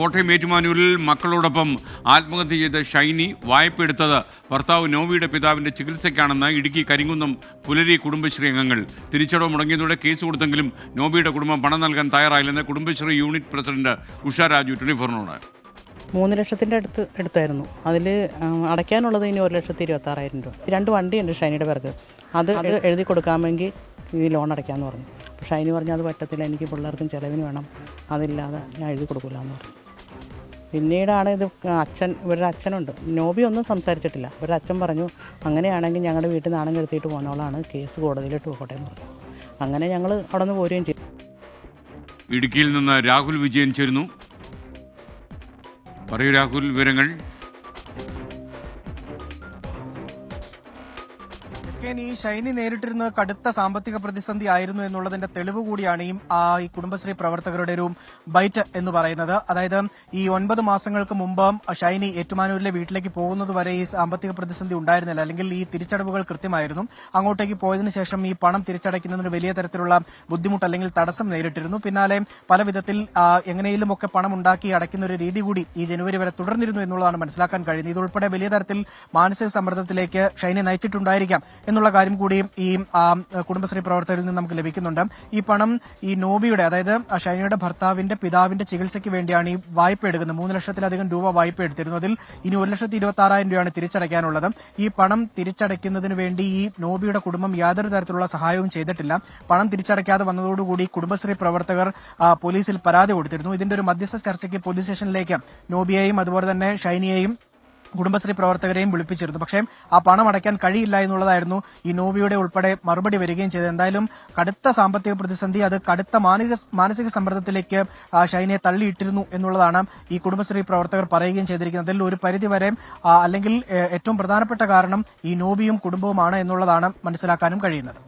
കോട്ടയം ഏറ്റുമാനൂരിൽ മക്കളോടൊപ്പം ആത്മഹത്യ ചെയ്ത ഷൈനി വായ്പ എടുത്തത് ഭർത്താവ് നോവിയുടെ പിതാവിന്റെ ചികിത്സയ്ക്കാണെന്ന് ഇടുക്കി കരിങ്കുന്നം പുലരി കുടുംബശ്രീ അംഗങ്ങൾ. തിരിച്ചടവ് മുടങ്ങിയതോടെ കേസ് കൊടുത്തെങ്കിലും നോബിയുടെ കുടുംബം പണം നൽകാൻ തയ്യാറായില്ലെന്ന് Kudumbashree unit president Usha Raju twenty ഫോറിനോട് മൂന്ന് ലക്ഷത്തിന്റെ അടുത്ത് എടുത്തായിരുന്നു. അതിൽ അടയ്ക്കാനുള്ളത് ഇനി ഒരു ലക്ഷത്തി ഇരുപത്തി ആറായിരം രൂപ രണ്ട് വണ്ടിയുണ്ട് ഷൈനിയുടെ പേർക്ക്. അത് അത്. എഴുതി കൊടുക്കാമെങ്കിൽ ഈ ലോൺ അടയ്ക്കാമെന്ന് പറഞ്ഞു. ഷൈനി പറഞ്ഞു അത് പറ്റത്തില്ല. എനിക്ക് പിള്ളേർക്കും ചിലവിന് വേണം. അതില്ലാതെ ഞാൻ എഴുതി കൊടുക്കില്ല എന്ന് പറഞ്ഞു. പിന്നീടാണ് ഇത് അച്ഛൻ ഇവരുടെ അച്ഛനുണ്ട്. നോബി ഒന്നും സംസാരിച്ചിട്ടില്ല. ഇവരുടെ അച്ഛൻ പറഞ്ഞു അങ്ങനെയാണെങ്കിൽ ഞങ്ങളുടെ വീട്ടിൽ നാണം കെടുത്തിയിട്ട് പോകുന്നവളാണ് കേസ് കോടതിയിലിട്ട് പോകട്ടെ എന്ന് പറഞ്ഞു. അങ്ങനെ ഞങ്ങൾ അവിടെ നിന്ന് പോരുകയും ചെയ്തു. ഇടുക്കിയിൽ നിന്ന് രാഹുൽ വിജയൻ ചേരുന്നു. പറയൂ രാഹുൽ വിവരങ്ങൾ. ഈ ഷൈനി നേരിട്ടിരുന്ന കടുത്ത സാമ്പത്തിക പ്രതിസന്ധി ആയിരുന്നു എന്നുള്ളതിന്റെ തെളിവ് കൂടിയാണ് ഈ ഈ കുടുംബശ്രീ പ്രവർത്തകരുടെ ഒരു ബൈറ്റ് എന്ന് പറയുന്നത്. അതായത് ഈ ഒൻപത് മാസങ്ങൾക്ക് മുമ്പ് ഷൈനി ഏറ്റുമാനൂരിലെ വീട്ടിലേക്ക് പോകുന്നത് വരെ ഈ സാമ്പത്തിക പ്രതിസന്ധി ഉണ്ടായിരുന്നില്ല. അല്ലെങ്കിൽ ഈ തിരിച്ചടവുകൾ കൃത്യമായിരുന്നു. അങ്ങോട്ടേക്ക് പോയതിന് ശേഷം ഈ പണം തിരിച്ചടയ്ക്കുന്നതിന് വലിയ തരത്തിലുള്ള ബുദ്ധിമുട്ട് അല്ലെങ്കിൽ തടസ്സം നേരിട്ടിരുന്നു. പിന്നാലെ പല വിധത്തിൽ എങ്ങനെയും ഒക്കെ പണം ഉണ്ടാക്കി അടയ്ക്കുന്ന ഒരു രീതി കൂടി ഈ ജനുവരി വരെ തുടർന്നിരുന്നു എന്നുള്ളതാണ് മനസ്സിലാക്കാൻ കഴിയുന്നത്. ഇതുൾപ്പെടെ വലിയ തരത്തിൽ മാനസിക സമ്മർദ്ദത്തിലേക്ക് ഷൈനി നയിച്ചിട്ടുണ്ടായിരിക്കാം. എന്നുള്ള കാര്യം കൂടിയും ഈ കുടുംബശ്രീ പ്രവർത്തകരിൽ നിന്ന് നമുക്ക് ലഭിക്കുന്നുണ്ട്. ഈ പണം ഈ നോബിയുടെ അതായത് ഷൈനയുടെ ഭർത്താവിന്റെ പിതാവിന്റെ ചികിത്സയ്ക്ക് വേണ്ടിയാണ് ഈ വായ്പ എടുക്കുന്നത്. മൂന്ന് ലക്ഷത്തിലധികം രൂപ വായ്പ എടുത്തിരുന്നു. അതിൽ ഇനി ഒരു ലക്ഷത്തി ഇരുപത്തി ആറായിരം രൂപയാണ് തിരിച്ചടയ്ക്കാനുള്ളത്. ഈ പണം തിരിച്ചടയ്ക്കുന്നതിന് വേണ്ടി ഈ നോബിയുടെ കുടുംബം യാതൊരു തരത്തിലുള്ള സഹായവും ചെയ്തിട്ടില്ല. പണം തിരിച്ചടയ്ക്കാതെ വന്നതോടുകൂടി കുടുംബശ്രീ പ്രവർത്തകർ പോലീസിൽ പരാതി കൊടുത്തിരുന്നു. ഇതിന്റെ ഒരു മധ്യസ്ഥ ചർച്ചയ്ക്ക് പോലീസ് സ്റ്റേഷനിലേക്ക് നോബിയെയും അതുപോലെ തന്നെ ഷൈനിയെയും കുടുംബശ്രീ പ്രവർത്തകരെയും വിളിപ്പിച്ചിരുന്നു. പക്ഷേ ആ പണം അടയ്ക്കാൻ കഴിയില്ല എന്നുള്ളതായിരുന്നു ഈ നോവിയുടെ ഉൾപ്പെടെ മറുപടി വരികയും ചെയ്തത്. എന്തായാലും കടുത്ത സാമ്പത്തിക പ്രതിസന്ധി അത് കടുത്ത മാനസിക സമ്മർദ്ദത്തിലേക്ക് ഷൈനെ തള്ളിയിട്ടിരുന്നു എന്നുള്ളതാണ് ഈ കുടുംബശ്രീ പ്രവർത്തകർ പറയുകയും ചെയ്തിരിക്കുന്നത്. അതിൽ ഒരു പരിധിവരെ വരെ അല്ലെങ്കിൽ ഏറ്റവും പ്രധാനപ്പെട്ട കാരണം ഈ നോബിയും കുടുംബവുമാണ് എന്നുള്ളതാണ് മനസ്സിലാക്കാനും കഴിയുന്നത്.